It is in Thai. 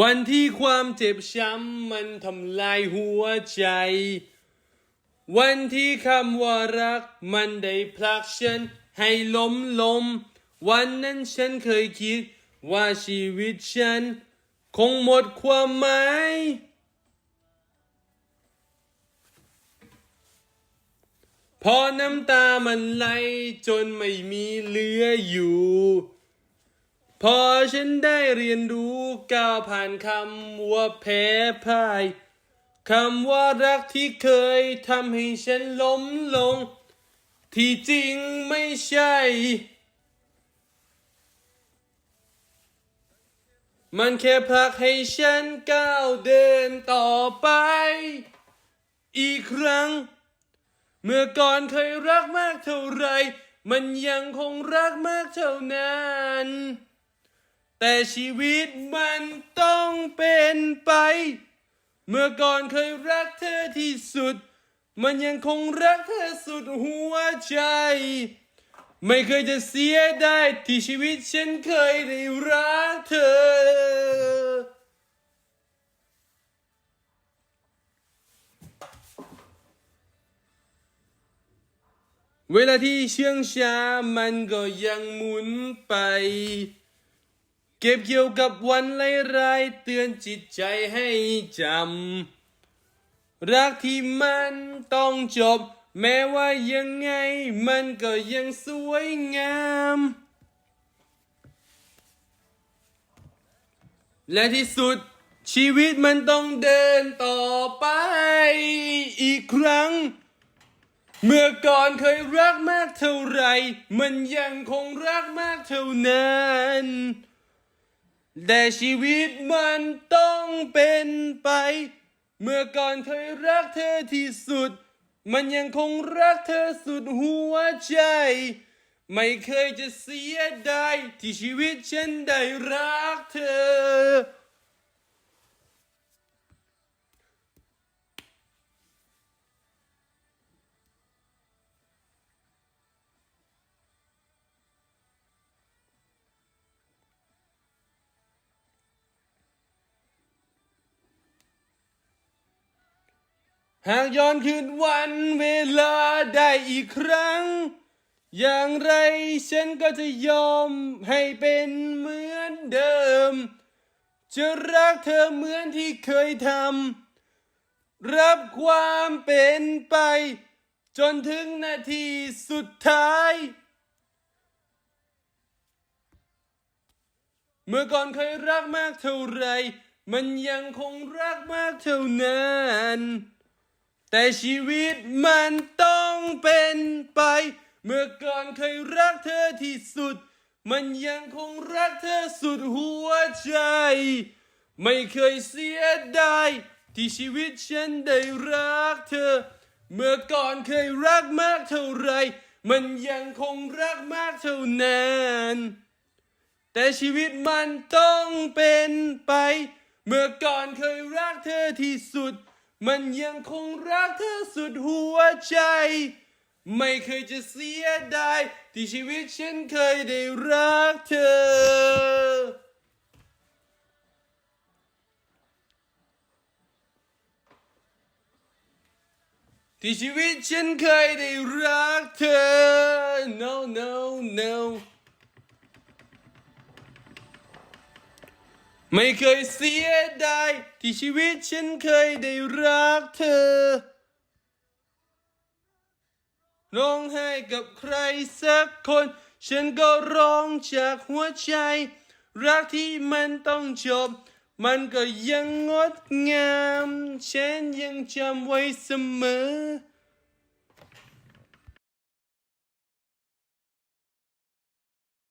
วันที่ความเจ็บช้ำมันทำลายหัวใจ วันที่คำว่ารักมันได้ผลักฉันให้ล้มลม วันนั้นฉันเคยคิดว่าชีวิตฉัน คงหมดความหมาย พอน้ำตามันไหลจนไม่มีเหลืออยู่ พอฉันได้เรียนรู้ก้าวผ่านคำว่าแพ้พ่ายคำว่ารักที่เคยทำให้ฉันล้มลง ที่จริงไม่ใช่ มันแค่ผลักให้ฉันก้าวเดินต่อไป อีกครั้ง เมื่อก่อนเคยรักมากเท่าไร มันยังคงรักมากเท่านั้น แต่ชีวิตมันต้องเป็นไป เมื่อก่อนเคยรักเธอที่สุด มันยังคงรักเธอสุดหัวใจ ไม่เคยจะเสียได้ที่ชีวิตฉันเคยได้รักเธอเวลาที่เชื่องช้ามันก็ยังหมุนไป ก็บเกี่ยวกับวันไร้ายๆเตือนจิตใจให้จำ รักที่มันต้องจบ แม้ว่ายังไงมันก็ยังสวยงาม และที่สุดชีวิตมันต้องเดินต่อไปอีกครั้ง เมื่อก่อนเคยรักมากเท่าไร มันยังคงรักมากเท่านั้น แต่ชีวิตมันต้องเป็นไป เมื่อก่อนเคยรักเธอที่สุด มันยังคงรักเธอสุดหัวใจ ไม่เคยจะเสียดายที่ชีวิตฉันได้รักเธอ หากย้อนคืนวันเวลาได้อีกครั้ง อย่างไรฉันก็จะยอมให้เป็นเหมือนเดิม จะรักเธอเหมือนที่เคยทำรับความเป็นไป จนถึงนาทีสุดท้าย เมื่อก่อนเคยรักมากเท่าไร มันยังคงรักมากเท่านั้น แต่ชีวิตมันต้องเป็นไป เมื่อก่อนเคยรักเธอที่สุด มันยังคงรักเธอสุดหัวใจ ไม่เคยเสียดายที่ชีวิตฉันได้รักเธอ เมื่อก่อนเคยรักมากเท่าไร มันยังคงรักมากเท่านั้นแต่ชีวิตมันต้องเป็นไป เมื่อก่อนเคยรักเธอที่สุด มันยังคงรักเธอสุดหัวใจ ไม่เคยจะเสียดายที่ชีวิตฉันเคยได้รักเธอที่ชีวิตฉันเคยได้รักเธอ no no no ไม่เคยเสียดายที่ชีวิตฉันเคยได้รักเธอ ร้องไห้กับใครสักคน ฉันก็ร้องจากหัวใจ รักที่มันต้องจบ มันก็ยังงดงาม ฉันยังจำไว้เสมอ